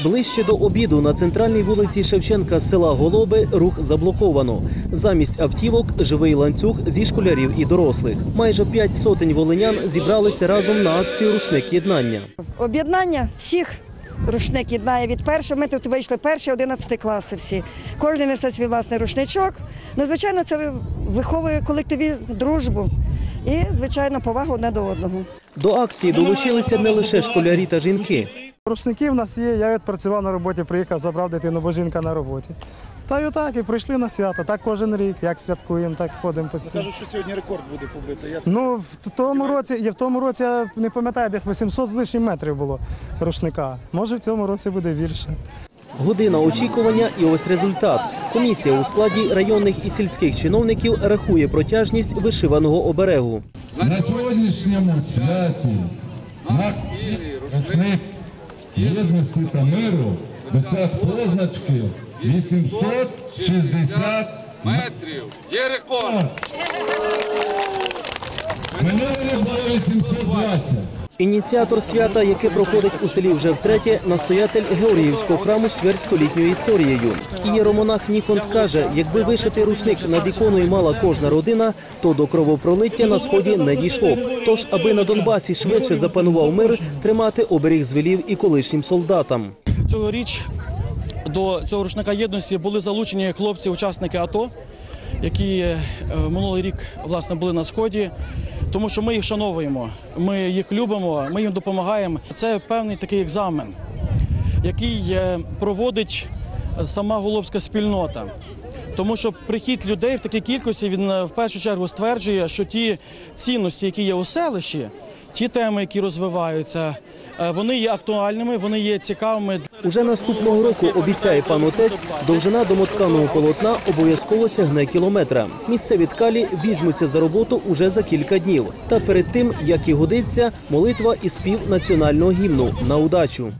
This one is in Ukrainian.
Ближче до обіду на центральній вулиці Шевченка з села Голоби рух заблоковано. Замість автівок живий ланцюг зі школярів і дорослих. Майже п'ять сотень волинян зібралися разом на акцію Рушник єднання. Об'єднання всіх рушник єднає від першого. Ми тут вийшли перші 11 класи всі. Кожен несе свій власний рушничок. Ну, звичайно, це виховує колективізм, дружбу і, звичайно, повагу одне до одного. До акції долучилися не лише школярі та жінки. Рушники в нас є. Я відпрацював на роботі, приїхав, забрав дитину, бо жінка на роботі. Та й отак, і прийшли на свято. Так кожен рік. Як святкуємо, так ходимо постійно. Кажуть, що сьогодні рекорд буде побитий. Як Ну, в тому році, і в тому році я не пам'ятаю, десь 800 з лишнім метрів було рушника. Може, в цьому році буде більше. Година очікування і ось результат. Комісія у складі районних і сільських чиновників рахує протяжність вишиваного оберегу. На сьогоднішньому святі на рушник єдності та миру досяг позначки 860 метрів. Є рекорд. Минулий було 820. Ініціатор свята, яке проходить у селі вже втретє, настоятель Георгіївського храму з чвертьстолітньою історією. Ієромонах Ніфонт каже, якби вишити рушник над іконою мала кожна родина, то до кровопролиття на сході не дійшло б. Тож, аби на Донбасі швидше запанував мир, тримати оберіг звелів і колишнім солдатам. Цьогоріч до цього рушника єдності були залучені хлопці, учасники АТО, які е, минулий рік власне були на сході. Тому що ми їх вшановуємо, ми їх любимо, ми їм допомагаємо. Це певний такий екзамен, який е, проводить сама голубська спільнота. Тому що прихід людей в такій кількості він е, в першу чергу стверджує, що ті цінності, які є у селищі, ті теми, які розвиваються, е, вони є актуальними, вони є цікавими. Уже наступного року обіцяє пан отець, довжина домотканого полотна обов'язково сягне кілометра. Місцеві ткалі візьмуться за роботу уже за кілька днів. Та перед тим, як і годиться, молитва і спів національного гімну на удачу.